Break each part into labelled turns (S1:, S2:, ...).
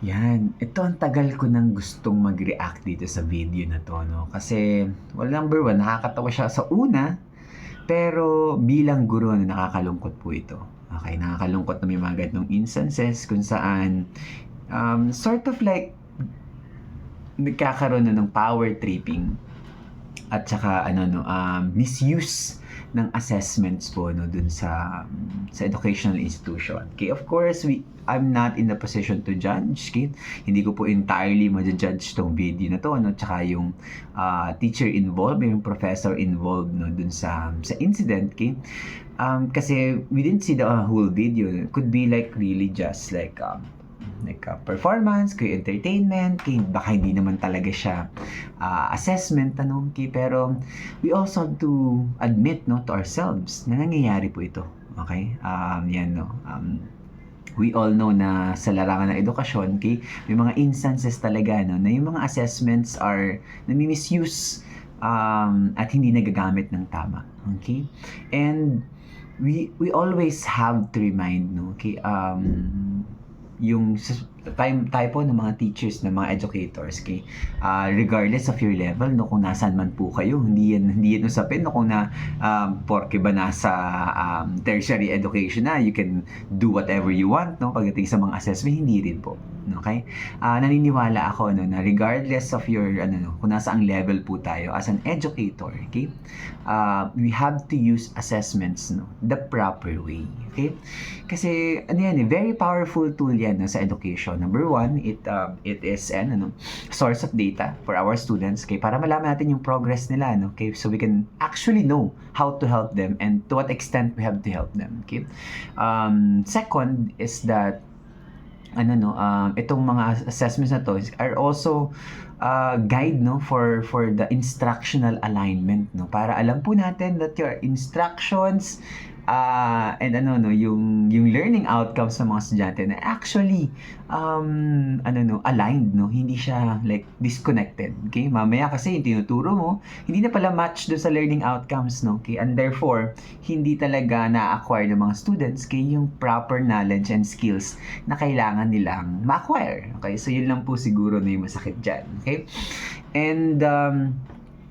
S1: Yan, ito ang tagal ko nang gustong mag-react dito sa video na to, no? Kasi, well, number one, nakakatawa siya sa una, pero bilang guro, no, nakakalungkot po ito. Okay, nakakalungkot na may mga ganitong instances kung saan um, sort of like nagkakaroon na ng power tripping at saka ano no um, misuse ng assessments po no dun sa sa educational institution. Okay, of course, we I'm not in the position to judge. Okay? Hindi ko po entirely ma-judge tong video na to no tsaka yung uh, teacher involved, yung professor involved no dun sa sa incident. Okay? Um, kasi we didn't see the uh, whole video. It could be like really just like um, like uh, performance, kay entertainment, kay baka hindi naman talaga siya uh, assessment ano, kay pero we also have to admit no to ourselves na nangyayari po ito. Okay? Um yan no. Um we all know na sa larangan ng edukasyon, kay may mga instances talaga no na yung mga assessments are nami-misuse um, at hindi nagagamit ng tama. Okay? And we we always have to remind no okay um yung time typo ng mga teachers ng mga educators kay uh, regardless of your level no kung nasaan man po kayo hindi yan hindi yan usapin no kung na um, porke ba nasa um, tertiary education na you can do whatever you want no? Pagdating sa mga assessment hindi rin po okay uh, naniniwala ako no na regardless of your ano no kung nasa ang level po tayo as an educator okay uh, we have to use assessments no the proper way okay kasi ano yan eh very powerful tool yan no, sa education Number one, it uh, it is an ano, source of data for our students okay, para malaman natin yung progress nila no, okay, so we can actually know how to help them and to what extent we have to help them. Okay? Um, second is that ano no um, itong mga assessments na to are also uh, guide no for for the instructional alignment no? Para alam po natin that your instructions uh, and ano no yung yung learning outcomes ng mga estudyante na actually um ano no aligned no? Hindi siya like disconnected. Okay? Mamaya kasi yung tinuturo mo hindi na pala match do sa learning outcomes no? Okay? And therefore hindi talaga na-acquire ng mga students kay yung proper knowledge and skills na kailangan nilang ma-acquire. Okay? So yun lang po siguro na yung masakit diyan okay and um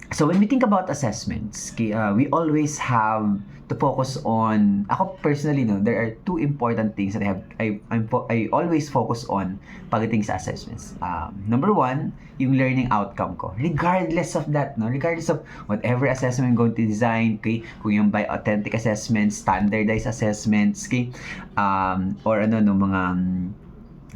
S1: So when we think about assessments, uh, we always have to focus on ako personally no, there are two important things that I have I I'm, I always focus on pagdating sa assessments. Um, number one, yung learning outcome ko. Regardless of that, no, regardless of whatever assessment I'm going to design, okay, kung yung by authentic assessments, standardized assessments, okay, um, or ano no mga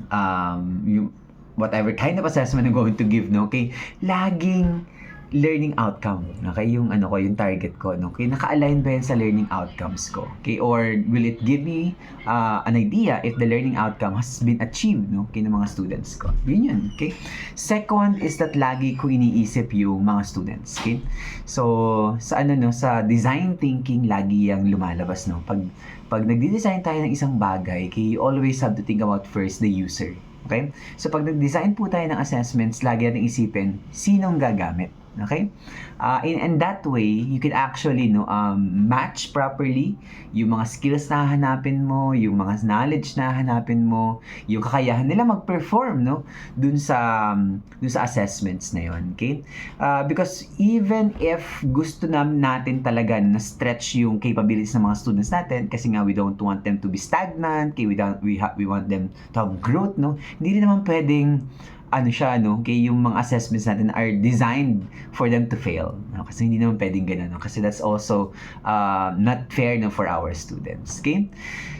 S1: um, yung whatever kind of assessment I'm going to give, no, okay, laging learning outcome. Okay, yung ano ko, yung target ko, no? Okay, naka-align ba yan sa learning outcomes ko? Okay, or will it give me uh, an idea if the learning outcome has been achieved, no? Okay, ng mga students ko. Yun yun, okay? Second is that lagi ko iniisip yung mga students, okay? So, sa ano, no? Sa design thinking, lagi yung lumalabas, no? Pag, pag nagde-design tayo ng isang bagay, okay, you always have to think about first the user. Okay? So, pag nag-design po tayo ng assessments, lagi natin isipin, sinong gagamit? Okay? Uh, in, in that way, you can actually no, um, match properly yung mga skills na hanapin mo, yung mga knowledge na hanapin mo, yung kakayahan nila mag-perform no, dun sa, um, dun sa assessments na yon Okay? Uh, because even if gusto na natin talaga na stretch yung capabilities ng mga students natin, kasi nga we don't want them to be stagnant, okay, we, don't, we, ha- we want them to have growth, no? hindi rin naman pwedeng ano siya, no? Kaya yung mga assessments natin are designed for them to fail. No? Kasi hindi naman pwedeng ganun, no? Kasi that's also uh, not fair no, for our students. Okay?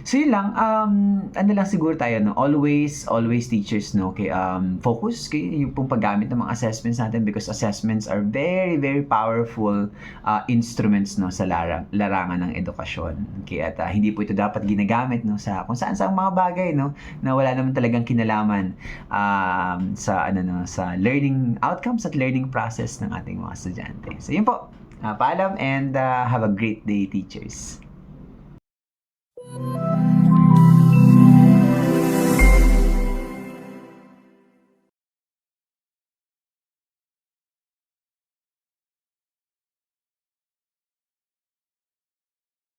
S1: So yun lang, um, ano lang siguro tayo, no? Always, always teachers, no? Okay, um, focus kay yung pong paggamit ng mga assessments natin because assessments are very, very powerful uh, instruments, no? Sa larang, larangan ng edukasyon. Okay, at uh, hindi po ito dapat ginagamit, no? Sa kung saan sa mga bagay, no? Na wala naman talagang kinalaman um, sa ano no sa learning outcomes at learning process ng ating mga estudyante. So yun po. Uh, paalam and uh, have a great day teachers.